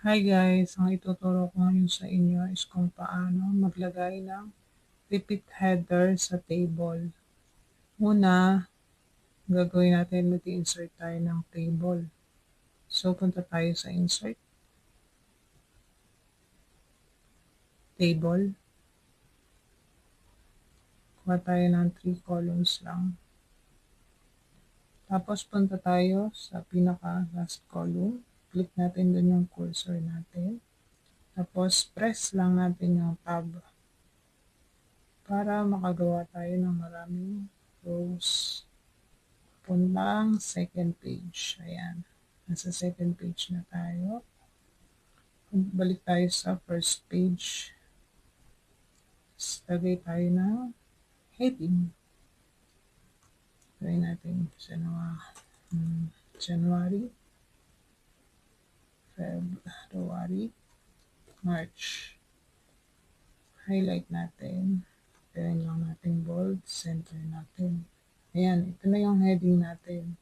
Hi guys, ang ituturo ko ngayon sa inyo is kung paano maglagay ng repeat header sa table. Una, gagawin natin mag-insert tayo ng table. So, punta tayo sa insert. Table. Kuha tayo ng 3 columns lang. Tapos, punta tayo sa pinaka last column click natin dun yung cursor natin. Tapos, press lang natin yung tab para makagawa tayo ng maraming rows. Puntang second page. Ayan. Nasa second page na tayo. Balik tayo sa first page. Lagay tayo ng heading. Gawin natin January. Hmm, January. February, March. Highlight natin. Gawin lang natin bold. Center natin. Ayan, ito na yung heading natin.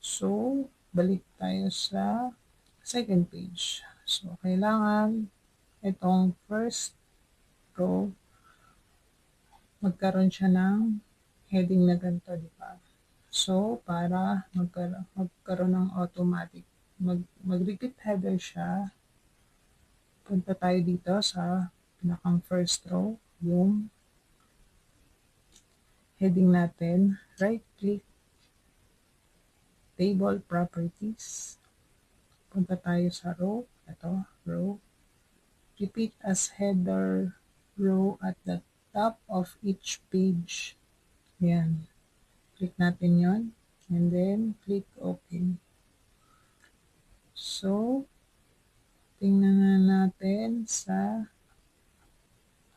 So, balik tayo sa second page. So, kailangan itong first row magkaroon siya ng heading na ganito, di ba? So, para magkaroon, magkaroon ng automatic mag, mag-repeat header siya. Punta tayo dito sa pinakang first row, yung heading natin. Right click, table properties. Punta tayo sa row. Ito, row. Repeat as header row at the top of each page. Yan. Click natin yon And then, click OK. Sa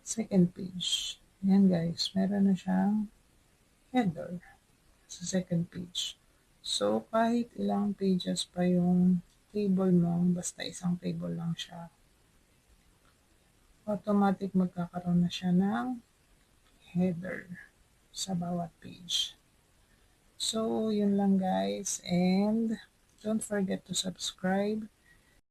second page. Ayan guys, meron na siyang header sa second page. So, kahit ilang pages pa yung table mo, basta isang table lang siya, automatic magkakaroon na siya ng header sa bawat page. So, yun lang guys. And Don't forget to subscribe